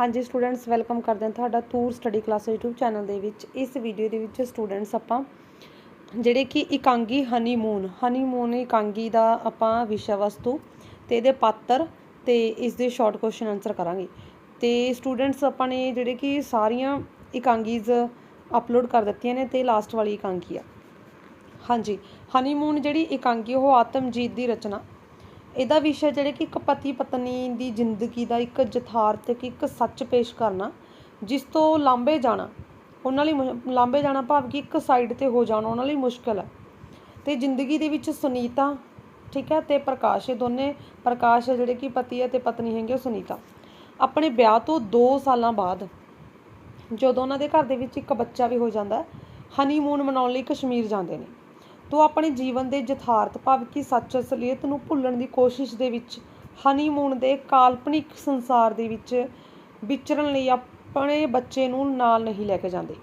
ਹਾਂਜੀ students welcome ਕਰਦੇ ਹਾਂ ਤੁਹਾਡਾ ਤੂਰ ਸਟੱਡੀ ਕਲਾਸ YouTube ਚੈਨਲ ਦੇ ਵਿੱਚ। ਇਸ ਵੀਡੀਓ ਦੇ ਵਿੱਚ ਸਟੂਡੈਂਟਸ ਆਪਾਂ ਜਿਹੜੇ ਕਿ ਇਕਾਂਗੀ ਹਨੀਮੂਨ ਹਨੀਮੂਨ ਇਕਾਂਗੀ ਦਾ ਆਪਾਂ ਵਿਸ਼ਾ ਵਸਤੂ ਤੇ ਇਹਦੇ ਪਾਤਰ ਤੇ ਇਸ ਦੇ ਸ਼ਾਰਟ ਕੁਐਸਚਨ ਆਨਸਰ ਕਰਾਂਗੇ। ਤੇ ਸਟੂਡੈਂਟਸ ਆਪਾਂ ਨੇ ਜਿਹੜੇ ਕਿ ਸਾਰੀਆਂ ਇਕਾਂਗੀਜ਼ ਅਪਲੋਡ ਕਰ ਦਿੱਤੀਆਂ ਨੇ ਤੇ ਲਾਸਟ ਵਾਲੀ ਇਕਾਂਗੀ ਆ। ਹਾਂਜੀ ਹਨੀਮੂਨ ਜਿਹੜੀ ਇਕਾਂਗੀ ਉਹ ਆਤਮਜੀਤ ਦੀ ਰਚਨਾ ਇਹਦਾ ਵਿਸ਼ਾ ਜਿਹੜੇ ਕਿ ਇੱਕ ਪਤੀ ਪਤਨੀ ਦੀ ਜ਼ਿੰਦਗੀ ਦਾ ਇੱਕ ਯਥਾਰਥਕ ਇੱਕ ਸੱਚ ਪੇਸ਼ ਕਰਨਾ, ਜਿਸ ਤੋਂ ਲਾਂਭੇ ਜਾਣਾ। ਉਹਨਾਂ ਲਈ ਮੁਸ਼- ਲਾਂਬੇ ਜਾਣਾ ਭਾਵ ਕਿ ਇੱਕ ਸਾਈਡ ਤੇ ਹੋ ਜਾਣਾ ਉਹਨਾਂ ਲਈ ਮੁਸ਼ਕਲ ਹੈ। ਤੇ ਜ਼ਿੰਦਗੀ ਦੇ ਵਿੱਚ ਸੁਨੀਤਾ, ਠੀਕ ਹੈ, ਤੇ ਪ੍ਰਕਾਸ਼, ਇਹ ਦੋਨੇ ਪ੍ਰਕਾਸ਼ ਹੈ ਜਿਹੜੇ ਕਿ ਪਤੀ ਹੈ ਤੇ ਪਤਨੀ ਹੈਗੇ ਉਹ ਸੁਨੀਤਾ। ਆਪਣੇ ਵਿਆਹ ਤੋਂ 2 ਸਾਲਾਂ ਬਾਅਦ ਜਦੋਂ ਉਹਨਾਂ ਦੇ ਘਰ ਦੇ ਵਿੱਚ ਇੱਕ ਬੱਚਾ ਵੀ ਹੋ ਜਾਂਦਾ ਹਨੀਮੂਨ ਮਨਾਉਣ ਲਈ ਕਸ਼ਮੀਰ ਜਾਂਦੇ ਨੇ। ਤੋਂ ਆਪਣੇ ਜੀਵਨ ਦੇ ਯਥਾਰਥ ਭਾਵ ਕਿ ਸੱਚ ਅਸਲੀਅਤ ਨੂੰ ਭੁੱਲਣ ਦੀ ਕੋਸ਼ਿਸ਼ ਦੇ ਵਿੱਚ ਹਨੀਮੂਨ ਦੇ ਕਾਲਪਨਿਕ ਸੰਸਾਰ ਦੇ ਵਿੱਚ ਵਿਚਰਨ ਲਈ ਆਪਣੇ ਬੱਚੇ ਨੂੰ ਨਾਲ ਨਹੀਂ ਲੈ ਕੇ ਜਾਂਦੇ।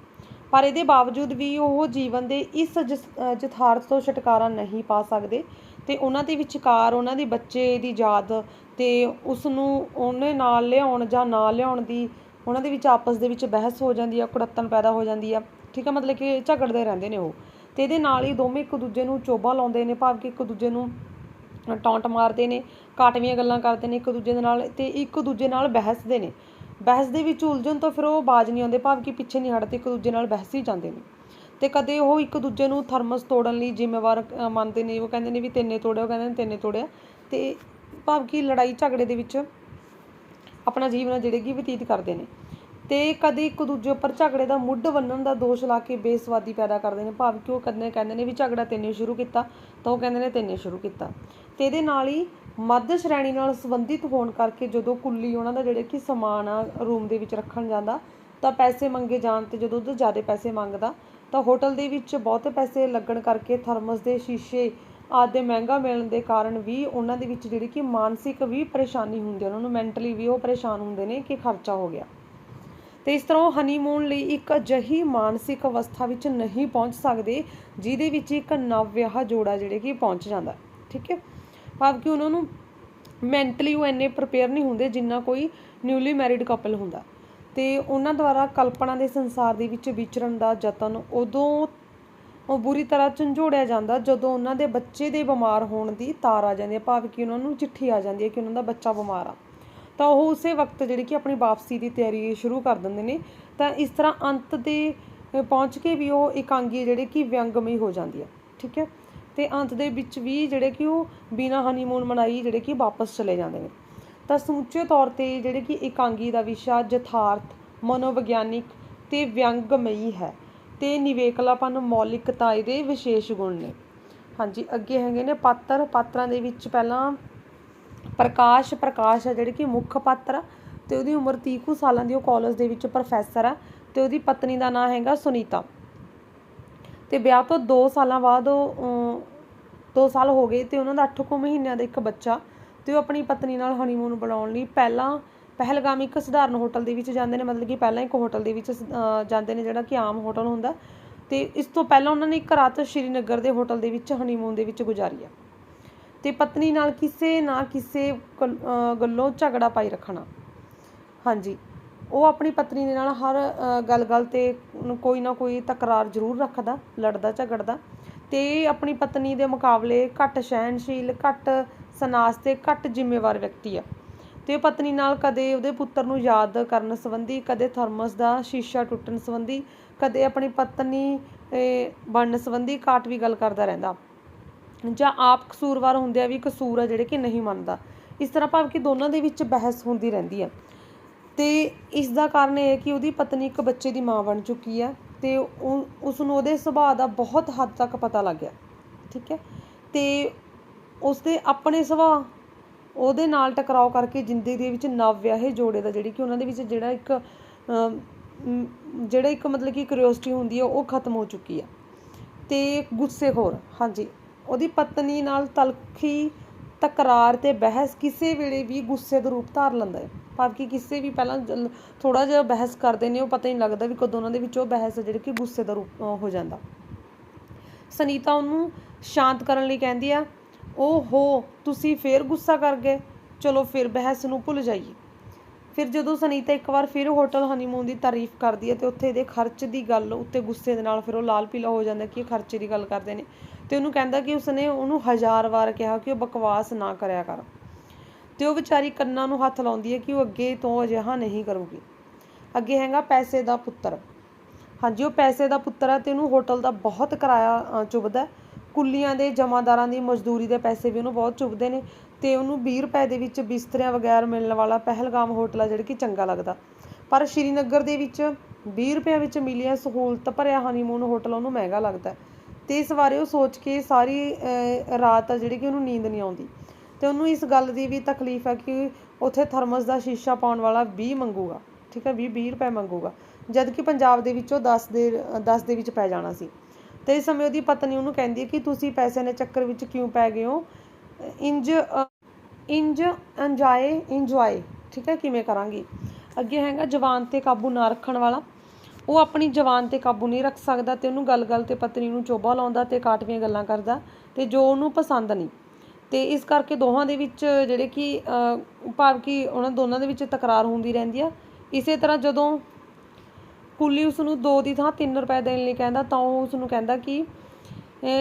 ਪਰ ਇਹਦੇ ਬਾਵਜੂਦ ਵੀ ਉਹ ਜੀਵਨ ਦੇ ਇਸ ਜਸ- ਯਥਾਰਥ ਤੋਂ ਛੁਟਕਾਰਾ ਨਹੀਂ ਪਾ ਸਕਦੇ ਤੇ ਉਹਨਾਂ ਦੇ ਵਿਚਕਾਰ ਉਹਨਾਂ ਦੇ ਬੱਚੇ ਦੀ ਯਾਦ ਤੇ ਉਸ ਨੂੰ ਉਹਨੇ ਨਾਲ ਲਿਆਉਣ ਜਾਂ ਨਾ ਲਿਆਉਣ ਦੀ, ਉਹਨਾਂ ਦੇ ਵਿੱਚ ਆਪਸ ਦੇ ਵਿੱਚ ਬਹਿਸ ਹੋ ਜਾਂਦੀ ਆ, ਕੁੜੱਤਣ ਪੈਦਾ ਹੋ ਜਾਂਦੀ ਆ। ਠੀਕ ਆ? ਮਤਲਬ ਕਿ ਝਗੜਦੇ ਰਹਿੰਦੇ ਨੇ ਉਹ। ਤੇ ਇਹਦੇ ਨਾਲ ਹੀ ਦੋਵੇਂ ਇੱਕ ਦੂਜੇ ਨੂੰ ਚੋਬਾ ਲਾਉਂਦੇ ਨੇ, ਭਾਵ ਕਿ ਇੱਕ ਦੂਜੇ ਨੂੰ ਟੌਂਟ ਮਾਰਦੇ ਨੇ, ਕਾਟਵੀਆਂ ਗੱਲਾਂ ਕਰਦੇ ਨੇ ਇੱਕ ਦੂਜੇ ਦੇ ਨਾਲ ਤੇ ਇੱਕ ਦੂਜੇ ਨਾਲ ਬਹਿਸਦੇ ਨੇ। ਬਹਿਸ ਦੇ ਵਿੱਚ ਉਲਝਣ ਤੋਂ ਫਿਰ ਉਹ ਬਾਜ ਨਹੀਂ ਆਉਂਦੇ, ਭਾਵ ਕਿ ਪਿੱਛੇ ਨਹੀਂ ਹਟਦੇ, ਇੱਕ ਦੂਜੇ ਨਾਲ ਬਹਿਸ ਹੀ ਜਾਂਦੇ ਨੇ। ਤੇ ਕਦੇ ਉਹ ਇੱਕ ਦੂਜੇ ਨੂੰ ਥਰਮਸ ਤੋੜਨ ਲਈ ਜ਼ਿੰਮੇਵਾਰ ਮੰਨਦੇ ਨੇ, ਉਹ ਕਹਿੰਦੇ ਨੇ ਵੀ ਤੈਨੇ ਤੋੜਿਆ, ਉਹ ਕਹਿੰਦੇ ਨੇ ਤੈਨੇ ਤੋੜਿਆ। ਤੇ ਭਾਵ ਕਿ ਲੜਾਈ ਝਗੜੇ ਦੇ ਵਿੱਚ ਆਪਣਾ ਜੀਵਨ ਜਿਹੜੇ ਕਿ ਬਤੀਤ ਕਰਦੇ ਨੇ। ਤੇ ਕਦੇ ਇੱਕ ਦੂਜੇ ਉੱਪਰ ਝਗੜੇ ਦਾ ਮੁੱਢ ਬੰਨਣ ਦਾ ਦੋਸ਼ ਲਾ ਕੇ ਬੇਸਵਾਦੀ ਪੈਦਾ ਕਰਦੇ ਨੇ। ਭਾਵ ਕਿ ਉਹ ਕਦੇ ਕਹਿੰਦੇ ਨੇ ਵੀ ਝਗੜਾ ਤੈਨੇ ਸ਼ੁਰੂ ਕੀਤਾ ਤਾਂ ਉਹ ਕਹਿੰਦੇ ਨੇ ਤੈਨੇ ਸ਼ੁਰੂ ਕੀਤਾ। ਤੇ ਇਹਦੇ ਨਾਲ ਹੀ ਮੱਧ ਸ਼੍ਰੇਣੀ ਨਾਲ ਸੰਬੰਧਿਤ ਹੋਣ ਕਰਕੇ ਜਦੋਂ ਕੁੱਲੀ ਉਹਨਾਂ ਦਾ ਜਿਹੜੇ ਕਿ ਸਮਾਨ ਆ, ਰੂਮ ਦੇ ਵਿੱਚ ਰੱਖਣ ਜਾਂਦਾ, ਤਾਂ ਪੈਸੇ ਮੰਗੇ ਜਾਣ ਤੇ ਜਦੋਂ ਉਹ ਜ਼ਿਆਦਾ ਪੈਸੇ ਮੰਗਦਾ, ਤਾਂ ਹੋਟਲ ਦੇ ਵਿੱਚ ਬਹੁਤੇ ਪੈਸੇ ਲੱਗਣ ਕਰਕੇ ਥਰਮਸ ਦੇ ਸ਼ੀਸ਼ੇ ਆਦਿ ਮਹਿੰਗਾ ਮਿਲਣ ਦੇ ਕਾਰਨ ਵੀ ਉਹਨਾਂ ਦੇ ਵਿੱਚ ਜਿਹੜੀ ਕਿ ਮਾਨਸਿਕ ਵੀ ਪਰੇਸ਼ਾਨੀ ਹੁੰਦੀ ਹੈ ਉਹਨਾਂ ਨੂੰ ਮੈਂਟਲੀ ਵੀ ਉਹ ਪਰੇਸ਼ਾਨ ਹੁੰਦੇ ਨੇ ਕਿ ਖਰਚਾ ਹੋ ਗਿਆ। ਤੇ ਇਸ ਤਰ੍ਹਾਂ ਉਹ ਹਨੀਮੂਨ ਲਈ ਇੱਕ ਅਜਿਹੀ ਮਾਨਸਿਕ ਅਵਸਥਾ ਵਿੱਚ ਨਹੀਂ ਪਹੁੰਚ ਸਕਦੇ, ਜਿਹਦੇ ਵਿੱਚ ਇੱਕ ਨਵ ਵਿਆਹ ਜੋੜਾ ਜਿਹੜੇ ਕਿ ਪਹੁੰਚ ਜਾਂਦਾ ਠੀਕ ਹੈ? ਭਾਵ ਕਿ ਉਹਨਾਂ ਨੂੰ ਮੈਂਟਲੀ ਉਹ ਇੰਨੇ ਪ੍ਰਪੇਅਰ ਨਹੀਂ ਹੁੰਦੇ ਜਿੰਨਾ ਕੋਈ ਨਿਊਲੀ ਮੈਰਿਡ ਕਪਲ ਹੁੰਦਾ। ਤੇ ਉਹਨਾਂ ਦੁਆਰਾ ਕਲਪਨਾ ਦੇ ਸੰਸਾਰ ਦੇ ਵਿੱਚ ਵਿਚਰਨ ਦਾ ਯਤਨ ਉਦੋਂ ਉਹ ਬੁਰੀ ਤਰ੍ਹਾਂ ਝੰਜੋੜਿਆ ਜਾਂਦਾ ਜਦੋਂ ਉਹਨਾਂ ਦੇ ਬੱਚੇ ਦੇ ਬਿਮਾਰ ਹੋਣ ਦੀ ਤਾਰ ਆ ਜਾਂਦੀ ਹੈ। ਭਾਵ ਕਿ ਉਹਨਾਂ ਨੂੰ ਚਿੱਠੀ ਆ ਜਾਂਦੀ ਹੈ ਕਿ ਉਹਨਾਂ ਦਾ ਬੱਚਾ ਬਿਮਾਰ ਆ। ਤਾਂ ਉਹ ਉਸੇ ਵਕਤ ਜਿਹੜੀ ਕਿ ਆਪਣੀ ਵਾਪਸੀ ਦੀ ਤਿਆਰੀ ਸ਼ੁਰੂ ਕਰ ਦਿੰਦੇ ਨੇ, ਤਾਂ ਇਸ ਤਰ੍ਹਾਂ ਅੰਤ ਦੇ ਪਹੁੰਚ ਕੇ ਵੀ ਉਹ ਇਕਾਂਗੀ ਜਿਹੜੇ ਕਿ ਵਿਅੰਗਮਈ ਹੋ ਜਾਂਦੀ ਹੈ, ਠੀਕ ਹੈ? ਤੇ ਅੰਤ ਦੇ ਵਿੱਚ ਵੀ ਜਿਹੜੇ ਕਿ ਉਹ ਬਿਨਾ ਹਨੀਮੂਨ ਮਨਾਈ ਜਿਹੜੇ ਕਿ ਵਾਪਸ ਚਲੇ ਜਾਂਦੇ ਨੇ। ਤਾਂ ਸਮੁੱਚੇ ਤੌਰ ਤੇ ਜਿਹੜੇ ਕਿ ਇਕਾਂਗੀ ਦਾ ਵਿਸ਼ਾ ਯਥਾਰਥ, ਮਨੋਵਿਗਿਆਨਿਕ ਤੇ ਵਿਅੰਗਮਈ ਹੈ ਤੇ ਨਿਵੇਕਲਾਪਨ ਮੌਲਿਕਤਾ ਇਹਦੇ ਵਿਸ਼ੇਸ਼ ਗੁਣ ਨੇ। ਹਾਂਜੀ, ਅੱਗੇ ਹੈਗੇ ਨੇ ਪਾਤਰ, ਪਾਤਰਾਂ ਦੇ ਵਿੱਚ ਪਹਿਲਾਂ ਪ੍ਰਕਾਸ਼ ਪ੍ਰਕਾਸ਼ ਹੈ ਜਿਹੜੀ ਕਿ ਮੁੱਖ ਪਾਤਰ ਆ ਤੇ ਉਹਦੀ ਉਮਰ 30 ਕੁ ਸਾਲਾਂ ਦੀ, ਉਹ ਕਾਲਜ ਦੇ ਵਿੱਚ ਪ੍ਰੋਫੈਸਰ ਆ ਤੇ ਉਹਦੀ ਪਤਨੀ ਦਾ ਨਾਮ ਹੈਗਾ ਸੁਨੀਤਾ। ਤੇ ਵਿਆਹ ਤੋਂ 2 ਸਾਲਾਂ ਬਾਅਦ ਉਹ 2 ਸਾਲ ਹੋ ਗਏ ਤੇ ਉਹਨਾਂ ਦਾ 8 ਕੁ ਮਹੀਨਿਆਂ ਦਾ ਇੱਕ ਬੱਚਾ ਤੇ ਉਹ ਆਪਣੀ ਪਤਨੀ ਨਾਲ ਹਨੀਮੂਨ ਬਣਾਉਣ ਲਈ ਪਹਿਲਾਂ ਪਹਿਲਗਾਮ ਇੱਕ ਸਧਾਰਨ ਹੋਟਲ ਦੇ ਵਿੱਚ ਜਾਂਦੇ ਨੇ, ਮਤਲਬ ਕਿ ਪਹਿਲਾਂ ਇੱਕ ਹੋਟਲ ਦੇ ਵਿੱਚ ਜਾਂਦੇ ਨੇ ਜਿਹੜਾ ਕਿ ਆਮ ਹੋਟਲ ਹੁੰਦਾ ਤੇ ਇਸ ਤੋਂ ਪਹਿਲਾਂ ਉਹਨਾਂ ਨੇ ਇੱਕ ਰਾਤ ਸ਼੍ਰੀਨਗਰ ਦੇ ਹੋਟਲ ਦੇ ਵਿੱਚ ਹਨੀਮੂਨ ਦੇ ਵਿੱਚ ਗੁਜ਼ਾਰੀ ਆ। ਤੇ ਪਤਨੀ ਨਾਲ ਕਿਸੇ ਨਾ ਕਿਸੇ ਗੱਲੋਂ ਝਗੜਾ ਪਾਈ ਰੱਖਣਾ। ਹਾਂਜੀ। ਉਹ ਆਪਣੀ ਪਤਨੀ ਦੇ ਨਾਲ ਹਰ ਗੱਲ-ਗੱਲ ਤੇ ਕੋਈ ਨਾ ਕੋਈ ਤਕਰਾਰ ਜ਼ਰੂਰ ਰੱਖਦਾ, ਲੜਦਾ, ਝਗੜਦਾ ਤੇ ਆਪਣੀ ਪਤਨੀ ਦੇ ਮੁਕਾਬਲੇ ਘੱਟ ਸਹਿਨਸ਼ੀਲ ਘੱਟ ਸਨਾਸ ਤੇ ਘੱਟ ਜ਼ਿੰਮੇਵਾਰ ਵਿਅਕਤੀ ਆ। ਤੇ ਉਹ ਪਤਨੀ ਨਾਲ ਕਦੇ ਉਹਦੇ ਪੁੱਤਰ ਨੂੰ ਯਾਦ ਕਰਨ ਸੰਬੰਧੀ, ਕਦੇ ਥਰਮਸ ਦਾ ਸ਼ੀਸ਼ਾ ਟੁੱਟਣ ਸੰਬੰਧੀ, ਕਦੇ ਆਪਣੀ ਪਤਨੀ ਬਣਨ ਸੰਬੰਧੀ ਘਾਟ ਵੀ ਗੱਲ ਕਰਦਾ ਰਹਿੰਦਾ। ਜਾਂ ਆਪ ਕਸੂਰਵਾਰ ਹੁੰਦਿਆਂ ਵੀ ਕਸੂਰ ਆ ਜਿਹੜੇ ਕਿ ਨਹੀਂ ਮੰਨਦਾ। ਇਸ ਤਰ੍ਹਾਂ ਭਾਵ ਕਿ ਦੋਨਾਂ ਦੇ ਵਿੱਚ ਬਹਿਸ ਹੁੰਦੀ ਰਹਿੰਦੀ ਹੈ ਤੇ ਇਸ ਦਾ ਕਾਰਨ ਇਹ ਹੈ ਕਿ ਉਹਦੀ ਪਤਨੀ ਇੱਕ ਬੱਚੇ ਦੀ ਮਾਂ ਬਣ ਚੁੱਕੀ ਹੈ ਤੇ ਉਹ ਉਸ ਨੂੰ ਉਹਦੇ ਸੁਭਾਅ ਦਾ ਬਹੁਤ ਹੱਦ ਤੱਕ ਪਤਾ ਲੱਗ ਗਿਆ, ਠੀਕ ਹੈ? ਤੇ ਉਸਦੇ ਆਪਣੇ ਸੁਭਾਅ ਉਹਦੇ ਨਾਲ ਟਕਰਾਓ ਕਰਕੇ ਜ਼ਿੰਦਗੀ ਦੇ ਵਿੱਚ ਨਵ ਵਿਆਹੇ ਜੋੜੇ ਦਾ ਜਿਹੜੀ ਕਿ ਉਹਨਾਂ ਦੇ ਵਿੱਚ ਜਿਹੜਾ ਇੱਕ ਜਿਹੜਾ ਇੱਕ ਮਤਲਬ ਕਿ ਕਿਉਰਿਓਸਿਟੀ ਹੁੰਦੀ ਹੈ ਉਹ ਖਤਮ ਹੋ ਚੁੱਕੀ ਹੈ ਤੇ ਗੁੱਸੇਖੋਰ ਹਾਂਜੀ। ਉਹਦੀ ਪਤਨੀ ਨਾਲ ਤਲਖੀ ਤਕਰਾਰ ਤੇ ਬਹਿਸ ਕਿਸੇ ਵੇਲੇ ਵੀ ਗੁੱਸੇ ਦਾ ਰੂਪ ਧਾਰ ਲੈਂਦਾ ਹੈ। ਭਾਵ ਕਿ ਕਿਸੇ ਵੀ ਪਹਿਲਾਂ ਥੋੜਾ ਜਿਹਾ ਬਹਿਸ ਕਰਦੇ ਨੇ, ਉਹ ਪਤਾ ਹੀ ਨਹੀਂ ਲੱਗਦਾ ਵੀ ਕਦੋਂ ਉਹਨਾਂ ਦੇ ਵਿੱਚ ਉਹ ਬਹਿਸ ਹੈ ਜਿਹੜੀ ਕਿ ਗੁੱਸੇ ਦਾ ਰੂਪ ਹੋ ਜਾਂਦਾ। ਸੁਨੀਤਾ ਉਹਨੂੰ ਸ਼ਾਂਤ ਕਰਨ ਲਈ ਕਹਿੰਦੀ ਆ ਉਹ ਹੋ, ਤੁਸੀਂ ਫੇਰ ਗੁੱਸਾ ਕਰ ਗਏ। ਚਲੋ ਫਿਰ ਬਹਿਸ ਨੂੰ ਭੁੱਲ ਜਾਈਏ। ਫਿਰ ਜਦੋਂ ਸੁਨੀਤਾ ਇੱਕ ਵਾਰ ਫਿਰ ਹੋਟਲ ਹਨੀਮੂਨ ਦੀ ਤਾਰੀਫ ਕਰਦੀ ਹੈ ਤੇ ਉੱਥੇ ਇਹਦੇ ਖਰਚ ਦੀ ਗੱਲ ਉੱਤੇ ਗੁੱਸੇ ਦੇ ਨਾਲ ਫਿਰ ਉਹ ਲਾਲ ਪੀਲਾ ਹੋ ਜਾਂਦਾ ਕਿ ਇਹ ਖਰਚੇ ਦੀ ਗੱਲ ਕਰਦੇ ਨੇ। ਤੇ ਉਹਨੂੰ ਕਹਿੰਦਾ ਕਿ ਉਸਨੇ ਉਹਨੂੰ ਹਜ਼ਾਰ ਵਾਰ ਕਿਹਾ ਕਿ ਉਹ ਬਕਵਾਸ ਨਾ ਕਰਿਆ ਕਰ। ਤੇ ਉਹ ਵਿਚਾਰੀ ਕੰਨਾਂ ਨੂੰ ਹੱਥ ਲਾਉਂਦੀ ਹੈ ਕਿ ਉਹ ਅੱਗੇ ਤੋਂ ਅਜਿਹਾ ਨਹੀਂ ਕਰੂਗੀ। ਅੱਗੇ ਹੈਗਾ ਪੈਸੇ ਦਾ ਪੁੱਤਰ। ਹਾਂਜੀ ਉਹ ਪੈਸੇ ਦਾ ਪੁੱਤਰ ਹੈ ਤੇ ਉਹਨੂੰ ਹੋਟਲ ਦਾ ਬਹੁਤ ਕਿਰਾਇਆ ਅ, ਚੁੱਭਦਾ ਹੈ। ਕੁੱਲੀਆਂ ਦੇ ਜਮਾਦਾਰਾਂ ਦੀ ਮਜ਼ਦੂਰੀ ਦੇ ਪੈਸੇ ਵੀ ਉਹਨੂੰ ਬਹੁਤ ਚੁੱਭਦੇ ਨੇ ਤੇ ਉਹਨੂੰ 20 ਰੁਪਏ ਦੇ ਵਿੱਚ ਬਿਸਤਰਿਆਂ ਵਗੈਰ ਮਿਲਣ ਵਾਲਾ ਪਹਿਲਗਾਮ ਹੋਟਲ ਆ ਜਿਹੜਾ ਕਿ ਚੰਗਾ ਲੱਗਦਾ। ਪਰ ਸ਼੍ਰੀਨਗਰ ਦੇ ਵਿੱਚ 20 ਰੁਪਏ ਵਿੱਚ ਮਿਲਿਆ ਸਹੂਲਤ ਭਰਿਆ ਹਨੀਮੂਨ ਹੋਟਲ ਉਹਨੂੰ ਮਹਿੰਗਾ ਲੱਗਦਾ। ਤੇ ਇਸ ਬਾਰੇ ਉਹ ਸੋਚ ਕੇ ਸਾਰੀ ਅ, ਰਾਤ ਆ ਜਿਹੜੀ ਕਿ ਉਹਨੂੰ ਨੀਂਦ ਨਹੀਂ ਆਉਂਦੀ। ਤੇ ਉਹਨੂੰ ਇਸ ਗੱਲ ਦੀ ਵੀ ਤਕਲੀਫ ਹੈ ਕਿ ਉੱਥੇ ਥਰਮਸ ਦਾ ਸ਼ੀਸ਼ਾ ਪਾਉਣ ਵਾਲਾ 20 ਮੰਗੂਗਾ ਠੀਕ ਹੈ 20 20 ਰੁਪਏ ਮੰਗੂਗਾ। ਜਦ ਕਿ ਪੰਜਾਬ ਦੇ ਵਿੱਚ ਉਹ 10 ਦੇ 10 ਦੇ ਵਿੱਚ ਪੈ ਜਾਣਾ ਸੀ। ਤੇ ਇਸ ਸਮੇਂ ਉਹਦੀ ਪਤਨੀ ਉਹਨੂੰ ਕਹਿੰਦੀ ਹੈ ਕਿ ਤੁਸੀਂ ਪੈਸੇ ਦੇ ਚੱਕਰ ਵਿੱਚ ਕਿਉਂ ਪੈ ਗਏ ਹੋ? ਇੰਜ ਇੰਜ ਇੰਜੋਏ ਇੰਜੋਏ ਠੀਕ ਹੈ ਕਿਵੇਂ ਕਰਾਂਗੀ? ਅੱਗੇ ਹੈਗਾ ਜਵਾਨ ਤੇ ਕਾਬੂ ਨਾ ਰੱਖਣ ਵਾਲਾ। ਉਹ ਆਪਣੀ ਜਵਾਨ ਤੇ ਕਾਬੂ ਨਹੀਂ ਰੱਖ ਸਕਦਾ ਤੇ ਉਹਨੂੰ ਗੱਲ-ਗੱਲ ਤੇ ਪਤਨੀ ਨੂੰ ਚੋਬਾ ਲਾਉਂਦਾ ਤੇ ਕਾਟਵੀਆਂ ਗੱਲਾਂ ਕਰਦਾ ਤੇ ਜੋ ਉਹਨੂੰ ਪਸੰਦ ਨਹੀਂ। ਤੇ ਇਸ ਕਰਕੇ ਦੋਹਾਂ ਦੇ ਵਿੱਚ ਜਿਹੜੇ ਕਿ ਅ, ਭਾਵ ਕਿ ਉਹਨਾਂ ਦੋਨਾਂ ਦੇ ਵਿੱਚ ਤਕਰਾਰ ਹੁੰਦੀ ਰਹਿੰਦੀ ਆ। ਇਸੇ ਤਰ੍ਹਾਂ ਜਦੋਂ ਕੁੱਲੀ ਉਸ ਨੂੰ 2 ਦੀ ਥਾਂ 3 ਰੁਪਏ ਦੇਣ ਲਈ ਕਹਿੰਦਾ, ਤਾਂ ਉਹ ਉਸ ਨੂੰ ਕਹਿੰਦਾ ਕਿ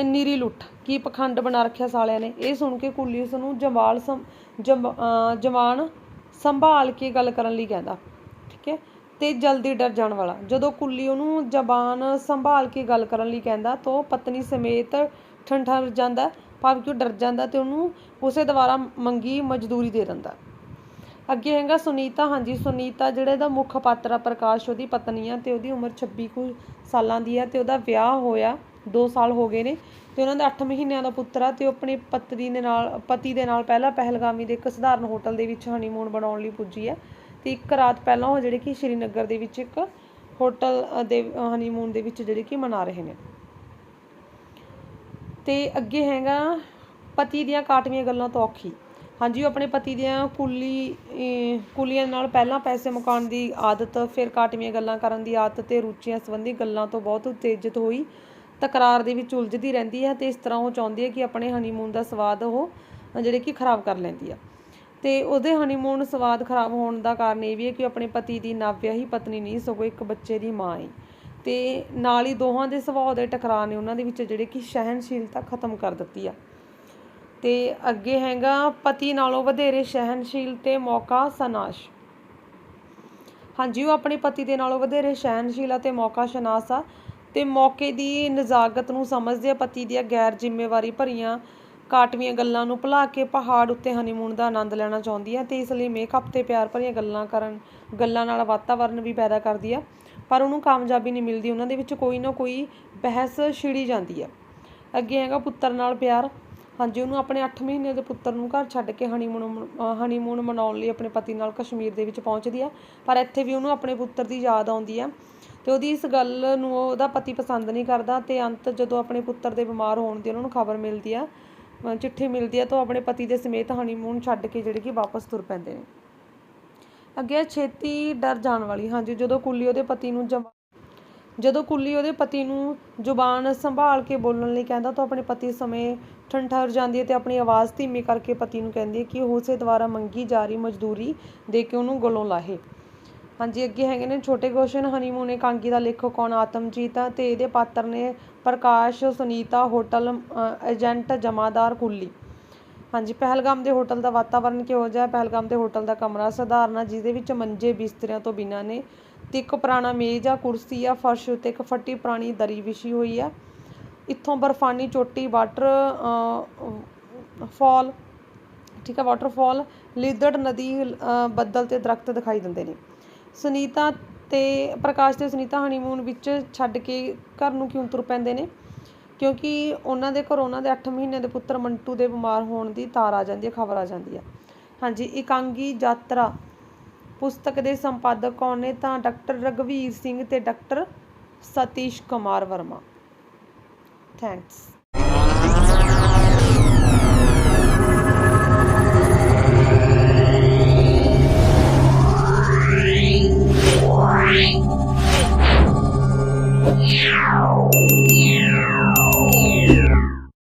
ਨੀਰੀ ਲੁੱਟ, ਕੀ ਪਖੰਡ ਬਣਾ ਰੱਖਿਆ ਸਾਲਿਆਂ ਨੇ? ਇਹ ਸੁਣ ਕੇ ਕੁੱਲੀ ਉਸ ਨੂੰ ਜਮਾਲ ਜਵਾਨ ਸੰਭਾਲ ਕੇ ਗੱਲ ਕਰਨ ਲਈ ਕਹਿੰਦਾ, ਠੀਕ ਹੈ? ਤੇ ਜਲਦੀ ਡਰ ਜਾਣ ਵਾਲਾ। ਜਦੋਂ ਕੁੱਲੀ ਉਹਨੂੰ ਜ਼ਬਾਨ ਸੰਭਾਲ ਕੇ ਗੱਲ ਕਰਨ ਲਈ ਕਹਿੰਦਾ, ਤਾਂ ਉਹ ਪਤਨੀ ਸਮੇਤ ਠੰਠਰ ਜਾਂਦਾ, ਭਾਵੇਂ ਕਿ ਉਹ ਡਰ ਜਾਂਦਾ ਤੇ ਉਹਨੂੰ ਉਸੇ ਦੁਆਰਾ ਮੰਗੀ ਮਜ਼ਦੂਰੀ ਦੇ ਦਿੰਦਾ। ਅੱਗੇ ਹੈਗਾ ਸੁਨੀਤਾ, ਹਾਂਜੀ ਸੁਨੀਤਾ ਜਿਹੜੇ ਦਾ ਮੁੱਖ ਪਾਤਰ ਆ ਪ੍ਰਕਾਸ਼, ਉਹਦੀ ਪਤਨੀ ਆ ਤੇ ਉਹਦੀ ਉਮਰ 26 ਕੁ ਸਾਲਾਂ ਦੀ ਆ ਤੇ ਉਹਦਾ ਵਿਆਹ ਹੋਇਆ 2 ਸਾਲ ਹੋ ਗਏ ਨੇ ਤੇ ਉਹਨਾਂ ਦਾ 8 ਮਹੀਨਿਆਂ ਦਾ ਪੁੱਤਰ ਆ ਤੇ ਉਹ ਆਪਣੀ ਪਤਨੀ ਦੇ ਨਾਲ, ਪਤੀ ਦੇ ਨਾਲ ਪਹਿਲਾਂ ਪਹਿਲਗਾਮੀ ਦੇ ਇੱਕ ਸਧਾਰਨ ਹੋਟਲ ਦੇ ਵਿੱਚ ਹਨੀਮੂਨ ਬਣਾਉਣ ਲਈ ਪੁੱਜੀ ਹੈ ਤੇ ਇੱਕ ਰਾਤ ਪਹਿਲਾਂ ਉਹ ਜਿਹੜੇ ਕਿ ਸ਼੍ਰੀਨਗਰ ਦੇ ਵਿੱਚ ਇੱਕ ਹੋਟਲ ਦੇ ਹਨੀਮੂਨ ਦੇ ਵਿੱਚ ਜਿਹੜੇ ਕਿ ਮਨਾ ਰਹੇ ਨੇ। ਤੇ ਅੱਗੇ ਹੈਗਾ ਪਤੀ ਦੀਆਂ ਕਾਟਵੀਆਂ ਗੱਲਾਂ ਤੋਂ ਔਖੀ। ਹਾਂਜੀ ਉਹ ਆਪਣੇ ਪਤੀ ਦੀਆਂ ਕੁਲੀ ਅਹ, ਕੁੱਲੀਆਂ ਨਾਲ ਪਹਿਲਾਂ ਪੈਸੇ ਮੁਕਾਉਣ ਦੀ ਆਦਤ ਫਿਰ ਕਾਟਵੀਆਂ ਗੱਲਾਂ ਕਰਨ ਦੀ ਆਦਤ ਤੇ ਰੁਚੀਆਂ ਸੰਬੰਧੀ ਗੱਲਾਂ ਤੋਂ ਬਹੁਤ ਉਤੇਜਿਤ ਹੋਈ। ਤਕਰਾਰ ਦੇ ਵਿੱਚ ਉਲਝਦੀ ਰਹਿੰਦੀ ਹੈ ਤੇ ਇਸ ਤਰ੍ਹਾਂ ਉਹ ਚਾਹੁੰਦੀ ਹੈ ਕਿ ਆਪਣੇ ਹਨੀਮੂਨ ਦਾ ਸਵਾਦ ਉਹ ਜਿਹੜੇ ਕਿ ਖਰਾਬ ਕਰ ਲੈਂਦੀ ਆ। ਤੇ ਉਹਦੇ ਹਨੀਮੂਨ ਸਵਾਦ ਖਰਾਬ ਹੋਣ ਦਾ ਕਾਰਨ ਇਹ ਵੀ ਹੈ ਕਿ ਉਹ ਆਪਣੇ ਪਤੀ ਦੀ ਨਵਵਿਆਹੀ ਪਤਨੀ ਨਹੀਂ ਸਗੋਂ ਇੱਕ ਬੱਚੇ ਦੀ ਮਾਂ ਹੈ ਤੇ ਨਾਲ ਹੀ ਦੋਹਾਂ ਦੇ ਸੁਭਾਅ ਦੇ ਟਕਰਾਅ ਨੇ ਉਹਨਾਂ ਦੇ ਵਿੱਚ ਜਿਹੜੇ ਕਿ ਸਹਿਨਸ਼ੀਲਤਾ ਖਤਮ ਕਰ ਦਿੱਤੀ ਆ। ਤੇ ਅੱਗੇ ਹੈਗਾ ਪਤੀ ਨਾਲੋਂ ਵਧੇਰੇ ਸਹਿਨਸ਼ੀਲ ਤੇ ਮੌਕਾ ਸਨਾਸ਼। ਹਾਂਜੀ, ਉਹ ਆਪਣੇ ਪਤੀ ਦੇ ਨਾਲੋਂ ਵਧੇਰੇ ਸਹਿਨਸ਼ੀਲ ਅਤੇ ਮੌਕਾ ਸ਼ਨਾਸ ਆ ਤੇ ਮੌਕੇ ਦੀ ਨਜ਼ਾਕਤ ਨੂੰ ਸਮਝਦੇ ਆ ਪਤੀ ਦੀਆਂ ਗੈਰ ਜ਼ਿੰਮੇਵਾਰੀ ਭਰੀਆਂ ਕਾਟਵੀਆਂ ਗੱਲਾਂ ਨੂੰ ਭੁਲਾ ਕੇ ਪਹਾੜ ਉੱਤੇ ਹਨੀਮੂਨ ਦਾ ਆਨੰਦ ਲੈਣਾ ਚਾਹੁੰਦੀ ਆ ਤੇ ਇਸ ਲਈ ਮੇਕਅਪ ਤੇ ਪਿਆਰ ਭਰੀਆਂ ਗੱਲਾਂ ਕਰਨ, ਗੱਲਾਂ ਨਾਲ ਵਾਤਾਵਰਣ ਵੀ ਪੈਦਾ ਕਰਦੀ ਆ, ਪਰ ਉਹਨੂੰ ਕਾਮਯਾਬੀ ਨਹੀਂ ਮਿਲਦੀ, ਉਹਨਾਂ ਦੇ ਵਿੱਚ ਕੋਈ ਨਾ ਕੋਈ ਬਹਿਸ ਛਿੜੀ ਜਾਂਦੀ ਆ। ਅੱਗੇ ਹੈਗਾ ਪੁੱਤਰ ਨਾਲ ਪਿਆਰ ਹਾਂਜੀ, ਉਹਨੂੰ ਆਪਣੇ 8 ਮਹੀਨੇ ਦੇ ਪੁੱਤਰ ਨੂੰ ਘਰ ਛੱਡ ਕੇ ਹਨੀਮੂਨ ਹਨੀਮੂਨ ਮਨਾਉਣ ਲਈ ਆਪਣੇ ਪਤੀ ਨਾਲ ਕਸ਼ਮੀਰ ਦੇ ਵਿੱਚ ਪਹੁੰਚਦੀ ਹੈ। ਪਰ ਇੱਥੇ ਵੀ ਉਹਨੂੰ ਆਪਣੇ ਪੁੱਤਰ ਦੀ ਯਾਦ ਆਉਂਦੀ ਹੈ ਤੇ ਉਹਦੀ ਇਸ ਗੱਲ ਨੂੰ ਉਹਦਾ ਪਤੀ ਪਸੰਦ ਨਹੀਂ ਕਰਦਾ ਤੇ ਅੰਤ ਜਦੋਂ ਆਪਣੇ ਪੁੱਤਰ ਦੇ ਬਿਮਾਰ ਹੋਣ ਦੀ ਉਹਨਾਂ ਨੂੰ ਖਬਰ ਮਿਲਦੀ ਆ ਚਿੱਠੀ ਮਿਲਦੀ ਹੈ ਤਾਂ ਉਹ ਆਪਣੇ ਪਤੀ ਦੇ ਸਮੇਤ ਹਨੀਮੂਨ ਛੱਡ ਕੇ ਜਿਹੜੇ ਕਿ ਵਾਪਸ ਤੁਰ ਪੈਂਦੇ ਨੇ। ਅੱਗੇ ਛੇਤੀ ਡਰ ਜਾਣ ਵਾਲੀ। ਹਾਂਜੀ, ਜਦੋਂ ਕੁੱਲੀ ਉਹਦੇ ਪਤੀ ਨੂੰ ਜਮਾ ਜਦੋਂ ਕੁੱਲੀ ਉਹਦੇ ਪਤੀ ਨੂੰ ਜ਼ੁਬਾਨ ਸੰਭਾਲ ਕੇ ਬੋਲਣ ਲਈ ਕਹਿੰਦਾ ਤਾਂ ਆਪਣੇ ਪਤੀ ਸਮੇਂ ਠੰਠਰ ਜਾਂਦੀ ਹੈ ਤੇ ਆਪਣੀ ਆਵਾਜ਼ ਧੀਮੀ ਕਰਕੇ ਪਤੀ ਨੂੰ ਕਹਿੰਦੀ ਹੈ ਕਿ ਉਹ ਉਸੇ ਦੁਆਰਾ ਮੰਗੀ ਜਾ ਰਹੀ ਮਜ਼ਦੂਰੀ ਦੇ ਕੇ ਉਹਨੂੰ ਗਲੋਂ ਲਾਹੇ। ਹਾਂਜੀ, ਅੱਗੇ ਹੈਗੇ ਨੇ ਛੋਟੇ ਗੋਸ਼ਨ ਹਨੀਮੂਨ ਇਕਾਂਗੀ ਦਾ ਲੇਖਕ ਕੌਣ? ਆਤਮਜੀਤ ਆ ਤੇ ਇਹਦੇ ਪਾਤਰ ਨੇ ਪ੍ਰਕਾਸ਼, ਸੁਨੀਤਾ, ਹੋਟਲ ਏਜੰਟ, ਜਮਾਦਾਰ, ਕੁੱਲੀ। ਹਾਂਜੀ, ਪਹਿਲਗਾਮ ਦੇ ਹੋਟਲ ਦਾ ਵਾਤਾਵਰਣ ਕਿਹੋ ਜਿਹਾ ਹੈ? ਪਹਿਲਗਾਮ ਦੇ ਹੋਟਲ ਦਾ ਕਮਰਾ ਸਧਾਰਨ ਆ, ਜਿਹਦੇ ਵਿੱਚ ਮੰਜੇ ਬਿਸਤਰਿਆਂ ਤੋਂ ਬਿਨਾਂ ਨੇ ਤੇ ਇੱਕ ਪੁਰਾਣਾ ਮੇਜ਼ ਆ, ਕੁਰਸੀ ਆ, ਫਰਸ਼ ਉੱਤੇ ਇੱਕ ਫੱਟੀ ਪੁਰਾਣੀ ਦਰੀ ਵਿਛੀ ਹੋਈ ਆ। ਇੱਥੋਂ ਬਰਫਾਨੀ ਚੋਟੀ, ਵਾਟਰ ਫਾਲ, ਠੀਕ ਹੈ ਵਾਟਰਫਾਲ ਲਿਦੜ ਨਦੀ ਬੱਦਲ ਤੇ ਦਰਖਤ ਦਿਖਾਈ ਦਿੰਦੇ ਨੇ। ਸੁਨੀਤਾ ਤੇ ਪ੍ਰਕਾਸ਼ ਤੇ ਸੁਨੀਤਾ ਹਨੀਮੂਨ ਵਿੱਚ ਛੱਡ ਕੇ ਘਰ ਨੂੰ ਕਿਉਂ ਤੁਰ ਪੈਂਦੇ ਨੇ? ਕਿਉਂਕਿ ਉਹਨਾਂ ਦੇ ਘਰ ਉਹਨਾਂ ਦੇ 8 ਮਹੀਨੇ ਦੇ ਪੁੱਤਰ ਮੰਟੂ ਦੇ ਬਿਮਾਰ ਹੋਣ ਦੀ ਤਾਰ ਆ ਜਾਂਦੀ ਹੈ ਖਬਰ ਆ ਜਾਂਦੀ ਹੈ ਹਾਂਜੀ, ਇਕਾਂਗੀ ਯਾਤਰਾ ਪੁਸਤਕ ਦੇ ਸੰਪਾਦਕ ਕੌਣ ਨੇ? ਤਾਂ ਡਾਕਟਰ ਰਗਵੀਰ ਸਿੰਘ ਤੇ doctor Satish Kumar Verma. Thanks Meow.